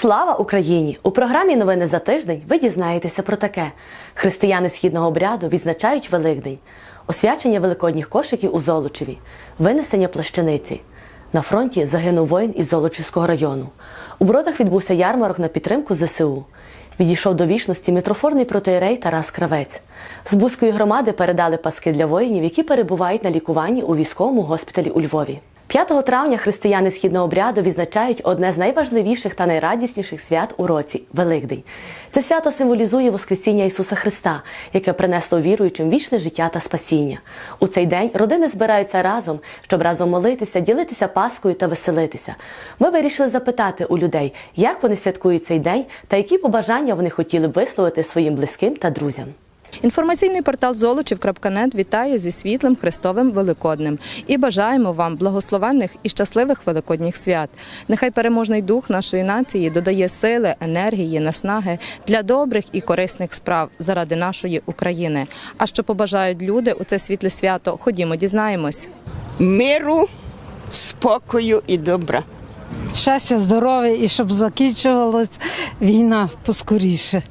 Слава Україні! У програмі Новини за тиждень ви дізнаєтеся про таке: християни східного обряду відзначають Великдень, освячення великодніх кошиків у Золочеві, винесення плащаниці. На фронті загинув воїн із Золочівського району. У бродах відбувся ярмарок на підтримку ЗСУ. Відійшов до вічності мітрофорний протоєрей Тарас Кравець. З Бузької громади передали паски для воїнів, які перебувають на лікуванні у військовому госпіталі у Львові. 5 травня християни східного обряду відзначають одне з найважливіших та найрадісніших свят у році Великдень. Це свято символізує Воскресіння Ісуса Христа, яке принесло віруючим вічне життя та спасіння. У цей день родини збираються разом, щоб разом молитися, ділитися паскою та веселитися. Ми вирішили запитати у людей, як вони святкують цей день та які побажання вони хотіли б висловити своїм близьким та друзям. Інформаційний портал Золочів.нет вітає зі світлим Христовим Великоднем і бажаємо вам благословенних і щасливих великодніх свят. Нехай переможний дух нашої нації додає сили, енергії, наснаги для добрих і корисних справ заради нашої України. А що побажають люди у це світле свято? Ходімо, дізнаємось. миру, спокою і добра. щастя, здоров'я і щоб закінчувалась війна поскоріше.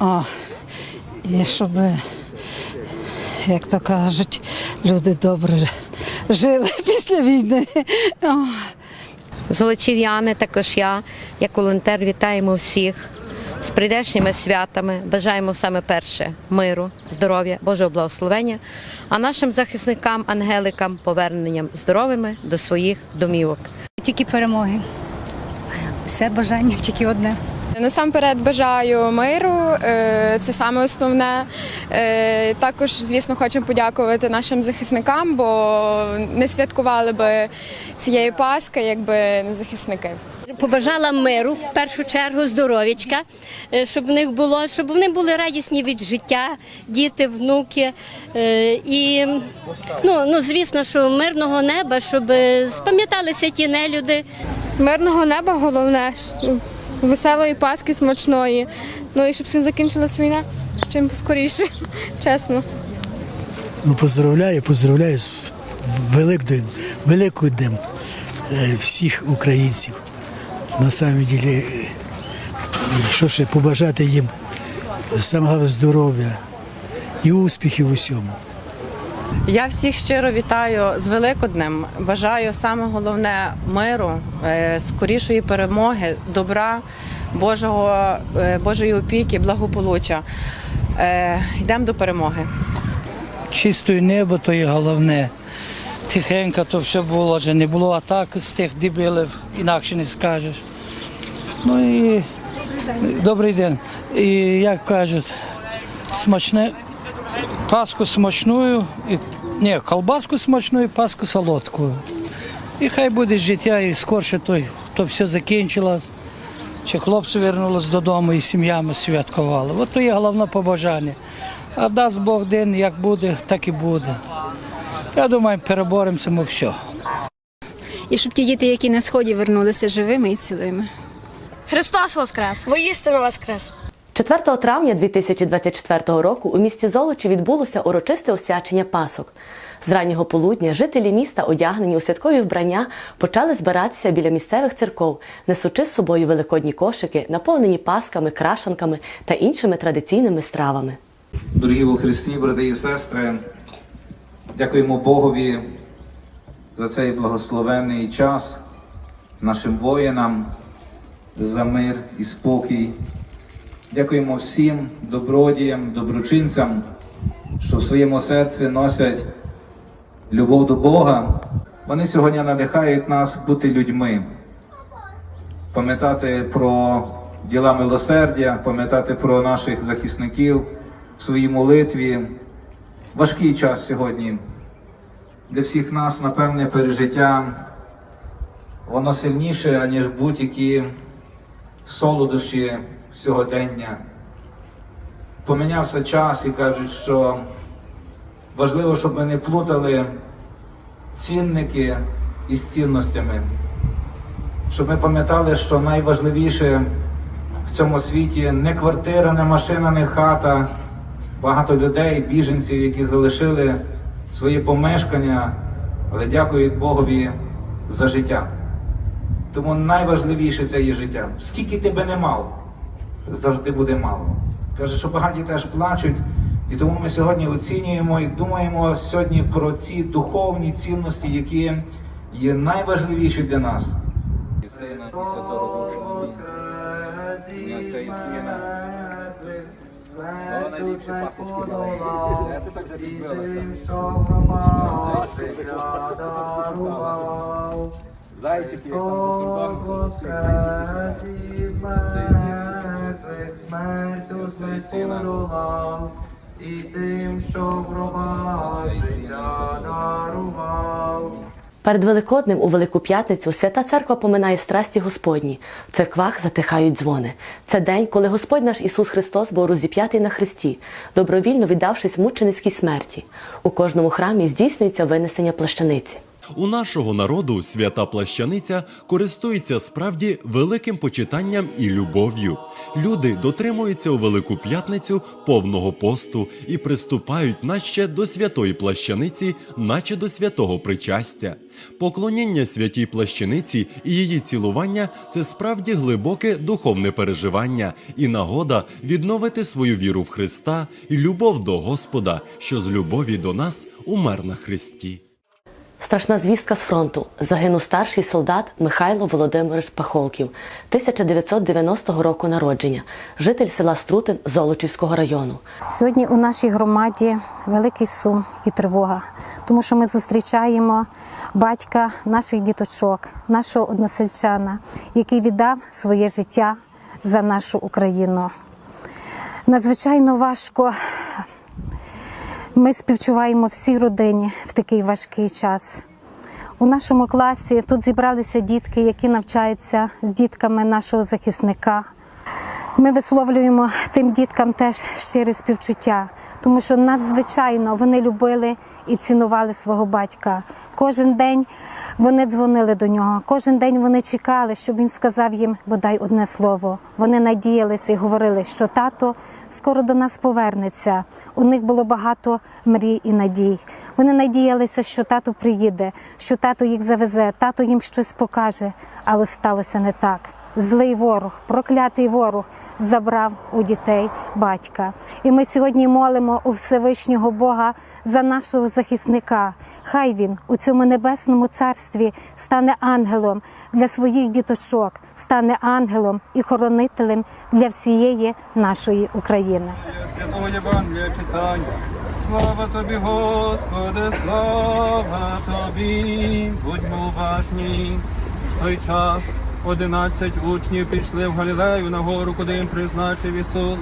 О, і щоб, як то кажуть, люди добре жили після війни. Золочів'яни, також я, як волонтер, вітаємо всіх з прийдешніми святами. Бажаємо саме перше миру, здоров'я, Божого благословення, а нашим захисникам, ангеликам поверненням здоровими до своїх домівок. Тільки перемоги. Все бажання тільки одне. Насамперед бажаю миру, е, це саме основне. Е, Також, звісно, хочемо подякувати нашим захисникам, бо не святкували би цієї Пасхи, якби не захисники. Побажала миру в першу чергу, здоров'ячка, е, щоб в них було, щоб вони були радісні від життя, діти, внуки. І ну, ну звісно, що мирного неба, щоб спам'яталися ті нелюди. Мирного неба головне, веселої Пасхи, смачної. Ну і щоб всім закінчилась війна чим поскоріше, чесно. Ну, поздравляю, поздравляю з Великдень, Великоднем е, всіх українців. На самом деле, е, що ще побажати їм самого здоров'я і успіхів у всьому. Я всіх щиро вітаю з Великоднем. Бажаю саме головне миру, е, скорішої перемоги, добра, Божого, е, Божої опіки, благополуччя. Е, Йдемо до перемоги. чистое небо, то є головне. Тихенько то все було, вже не було атак з тих дебілів, інакше не скажеш. Ну і добрий день. І як кажуть, смачне, паску смачною, і, ні, колбаску смачною, паску солодкою. І хай буде життя, і скорше то, то все закінчилось. Чи хлопці вернулись додому і сім'ями святкували. От то є головне побажання. А дасть Бог день, як буде, так і буде. Я думаю, переборемося ми все. І щоб ті діти, які на сході вернулися живими і цілими. Христос Воскрес! Воістину воскрес! 4 травня 2024 року у місті Золочі відбулося урочисте освячення пасок. З раннього полудня жителі міста, одягнені у святкові вбрання, почали збиратися біля місцевих церков, несучи з собою великодні кошики, наповнені пасками, крашанками та іншими традиційними стравами. Дорогі у Христі, брати і сестри, дякуємо Богові за цей благословенний час, нашим воїнам за мир і спокій. Дякуємо всім добродіям, доброчинцям, що в своєму серці носять любов до Бога. Вони сьогодні надихають нас бути людьми, пам'ятати про діла милосердя, пам'ятати про наших захисників в своїй молитві. Важкий час сьогодні. Для всіх нас, напевне, пережиття воно сильніше, ніж будь-які солодощі сьогодення. Помінявся час і кажуть, що важливо, щоб ми не плутали цінники із цінностями, щоб ми пам'ятали, що найважливіше в цьому світі не квартира, не машина, не хата. Багато людей, біженців, які залишили свої помешкання, але дякують Богові за життя. Тому найважливіше це є життя. Скільки тебе не мав, завжди буде мало. Каже, що багаті теж плачуть, і тому ми сьогодні оцінюємо і думаємо сьогодні про ці духовні цінності, які є найважливіші для нас. І Сина, і Святого Духа. І Отця, і Сина. Ну, найліпші пасочки маленькі. Ти так Зайчики, як там воскрес із смертю подолав, і тим, що в життя дарував. Перед Великоднем у Велику П'ятницю свята церква поминає страсті Господні. В церквах затихають дзвони. Це день, коли Господь наш Ісус Христос був розіп'ятий на хресті, добровільно віддавшись мученицькій смерті. У кожному храмі здійснюється винесення плащаниці. У нашого народу свята плащаниця користується справді великим почитанням і любов'ю. Люди дотримуються у Велику П'ятницю повного посту і приступають наче до святої плащаниці, наче до святого причастя. Поклоніння святій плащаниці і її цілування це справді глибоке духовне переживання і нагода відновити свою віру в Христа і любов до Господа, що з любові до нас умер на Христі. Страшна звістка з фронту. Загинув старший солдат Михайло Володимирович Пахолків, 1990 року народження, житель села Струтин Золочівського району. Сьогодні у нашій громаді великий сум і тривога, тому що ми зустрічаємо батька наших діточок, нашого односельчана, який віддав своє життя за нашу Україну. Надзвичайно важко. Ми співчуваємо всій родині в такий важкий час. У нашому класі тут зібралися дітки, які навчаються з дітками нашого захисника. Ми висловлюємо тим діткам теж щире співчуття, тому що надзвичайно вони любили і цінували свого батька. Кожен день вони дзвонили до нього, кожен день вони чекали, щоб він сказав їм бодай одне слово. Вони надіялися і говорили, що тато скоро до нас повернеться. У них було багато мрій і надій. Вони надіялися, що тато приїде, що тато їх завезе, тато їм щось покаже, але сталося не так. Злий ворог, проклятий ворог забрав у дітей батька. І ми сьогодні молимо у Всевишнього Бога за нашого захисника. Хай він у цьому небесному царстві стане ангелом для своїх діточок, стане ангелом і хоронителем для всієї нашої України. Слава тобі, Господи, слава тобі, будьмо уважні. В той час одинадцять учнів пішли в Галілею на гору, куди їм призначив Ісус.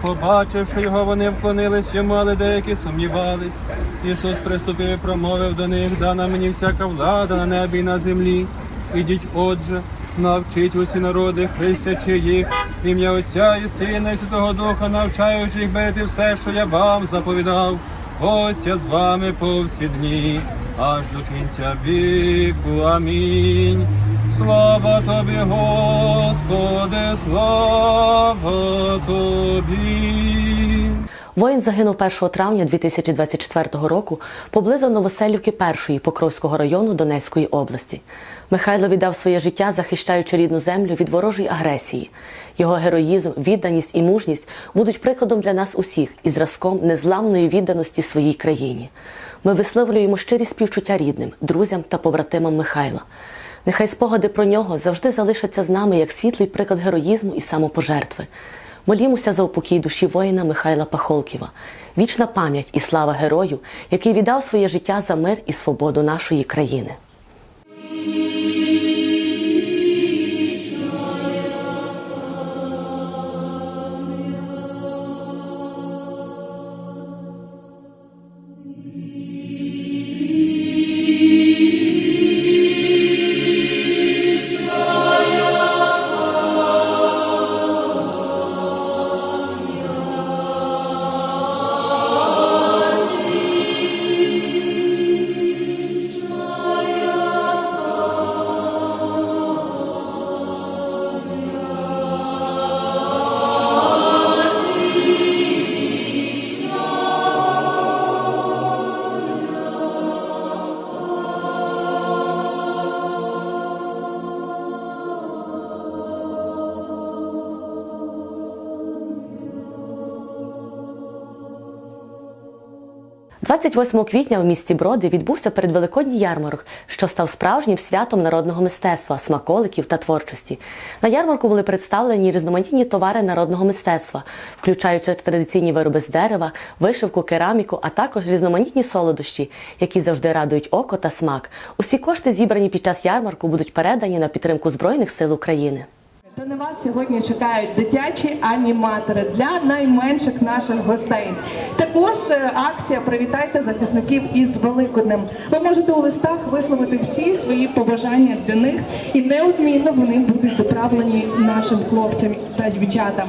Побачивши його, вони вклонились йому, але деякі сумнівались. Ісус приступив і промовив до них, дана мені всяка влада на небі і на землі. Ідіть, отже, навчіть усі народи, хрестячи їх, ім'я Отця і Сина, і Святого Духа, навчаючи їх берегти все, що я вам заповідав. Ось я з вами по всі дні, аж до кінця віку. Амінь. Слава тобі, Господи, слава тобі. Воїн загинув 1 травня 2024 року поблизу Новоселівки першої Покровського району Донецької області. Михайло віддав своє життя, захищаючи рідну землю від ворожої агресії. Його героїзм, відданість і мужність будуть прикладом для нас усіх і зразком незламної відданості своїй країні. Ми висловлюємо щирі співчуття рідним, друзям та побратимам Михайла. Нехай спогади про нього завжди залишаться з нами як світлий приклад героїзму і самопожертви. Молімося за упокій душі воїна Михайла Пахолківа, вічна пам'ять і слава герою, який віддав своє життя за мир і свободу нашої країни. 28 квітня у місті Броди відбувся передвеликодній ярмарок, що став справжнім святом народного мистецтва, смаколиків та творчості. На ярмарку були представлені різноманітні товари народного мистецтва, включаючи традиційні вироби з дерева, вишивку, кераміку, а також різноманітні солодощі, які завжди радують око та смак. Усі кошти, зібрані під час ярмарку, будуть передані на підтримку Збройних сил України. Та на вас сьогодні чекають дитячі аніматори для найменших наших гостей. Також е, акція Привітайте захисників із Великоднем. Ви можете у листах висловити всі свої побажання для них, і неодмінно вони будуть доправлені нашим хлопцям та дівчатам.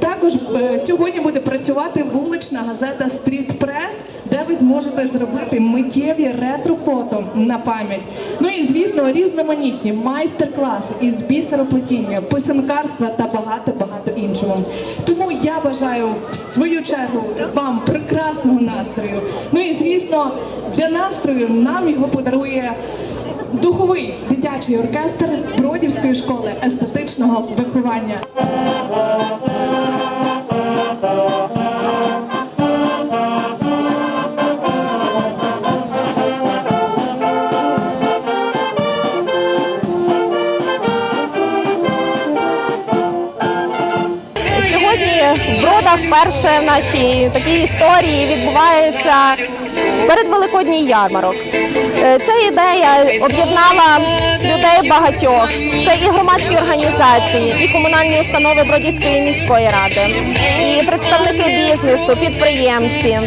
Також е, сьогодні буде працювати вулична газета Стріт Прес, де ви зможете зробити миттєві ретро-фото на пам'ять. Ну і звісно, різноманітні майстер-класи із бісероплетіння, писанкарства та багато багато іншого. Тому я бажаю в свою чергу вам прекрасного настрою. Ну і звісно, для настрою нам його подарує. Духовий дитячий оркестр Бродівської школи естетичного виховання. В Бродах вперше в нашій такій історії відбувається передвеликодній ярмарок. Е, Ця ідея об'єднала людей багатьох. Це і громадські організації, і комунальні установи Бродівської міської ради, і представники бізнесу, підприємці.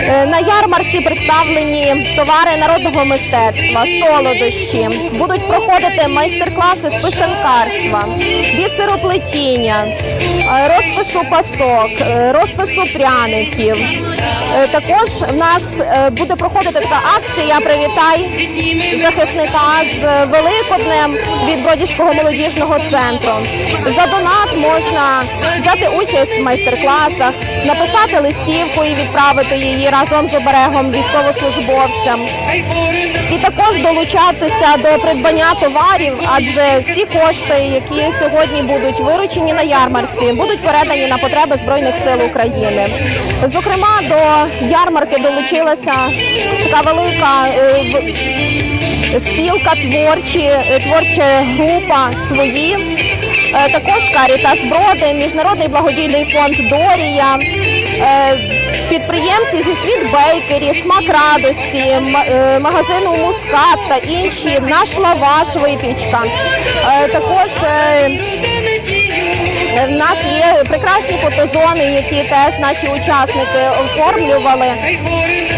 Е, На ярмарці представлені товари народного мистецтва, солодощі. Будуть проходити майстер-класи з писанкарства, бісероплетіння, е, розпису пасок, розпису пряників. Також в нас буде проходити така акція Привітай захисника з Великоднем від Бродівського молодіжного центру. За донат можна взяти участь в майстер-класах, написати листівку і відправити її разом з оберегом військовослужбовцям. І також долучатися до придбання товарів, адже всі кошти, які сьогодні будуть виручені на ярмарці, будуть передані на потреби Збройних сил України. Зокрема, до ярмарки долучилася така велика е, спілка творчі, е, творча група свої. Е, Також Карітас Броди, Міжнародний благодійний фонд Дорія, підприємці зі світ Бейкері, Смак радості, магазину Мускат та інші, наш лаваш випічка. Також в нас є прекрасні фотозони, які теж наші учасники оформлювали.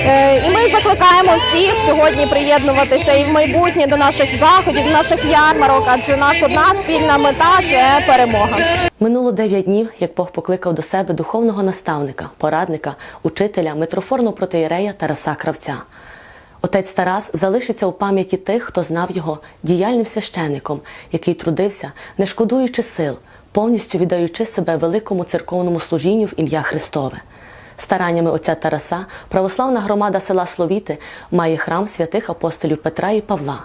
Е, І ми закликаємо всіх сьогодні приєднуватися і в майбутнє до наших заходів, до наших ярмарок, адже у нас одна спільна мета це перемога. Минуло дев'ять днів, як Бог покликав до себе духовного наставника, порадника, учителя, митрофорного протиєрея Тараса Кравця. Отець Тарас залишиться у пам'яті тих, хто знав його діяльним священником, який трудився, не шкодуючи сил, повністю віддаючи себе великому церковному служінню в ім'я Христове. Стараннями отця Тараса православна громада села Словіти має храм святих апостолів Петра і Павла.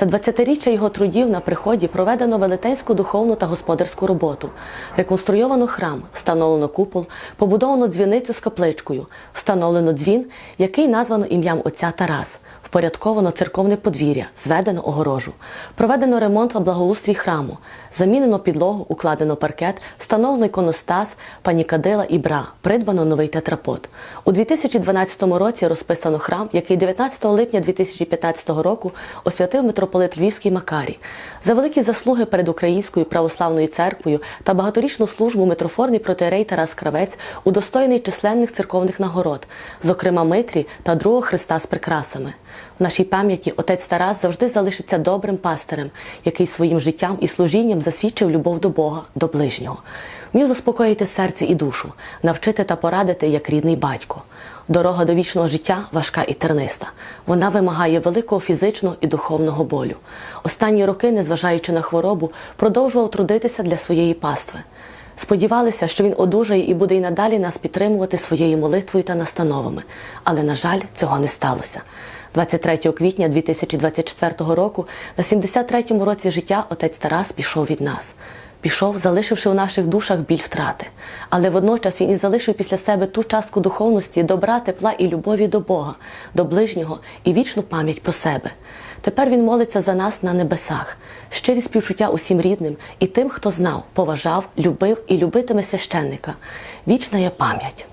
За 20-річчя його трудів на приході проведено велетенську духовну та господарську роботу, реконструйовано храм, встановлено купол, побудовано дзвіницю з капличкою, встановлено дзвін, який названо ім'ям отця Тарас, впорядковано церковне подвір'я, зведено огорожу, проведено ремонт та благоустрій храму, замінено підлогу, укладено паркет, встановлено іконостас, панікадила і бра, придбано новий тетрапод. У 2012 році розписано храм, який 19 липня 2015 року освятив митрополит Львівський Макарій. За великі заслуги перед Українською православною церквою та багаторічну службу митрофорний протиерей Тарас Кравець удостоєний численних церковних нагород, зокрема Митрі та другого Христа з прикрасами. В нашій пам'яті отець Тарас завжди залишиться добрим пастирем, який своїм життям і служінням засвідчив любов до Бога, до ближнього. Вмів заспокоїти серце і душу, навчити та порадити як рідний батько. Дорога до вічного життя важка і терниста. Вона вимагає великого фізичного і духовного болю. Останні роки, незважаючи на хворобу, продовжував трудитися для своєї пастви. Сподівалися, що він одужає і буде й надалі нас підтримувати своєю молитвою та настановами. Але, на жаль, цього не сталося. 23 квітня 2024 року, на 73-му році життя, отець Тарас пішов від нас. пішов, залишивши у наших душах біль втрати. Але водночас він і залишив після себе ту частку духовності, добра, тепла і любові до Бога, до ближнього і вічну пам'ять про себе. Тепер він молиться за нас на небесах, щирі співчуття усім рідним і тим, хто знав, поважав, любив і любитиме священника. Вічна є пам'ять.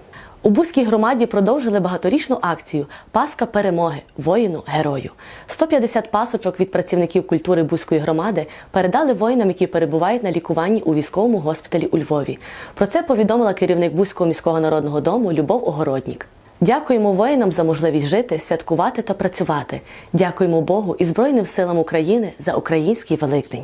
У Бузькій громаді продовжили багаторічну акцію Паска перемоги воїну герою. 150 пасочок від працівників культури Бузької громади передали воїнам, які перебувають на лікуванні у військовому госпіталі у Львові. Про це повідомила керівник Бузького міського народного дому Любов Огороднік. Дякуємо воїнам за можливість жити, святкувати та працювати. Дякуємо Богу і Збройним силам України за український Великдень.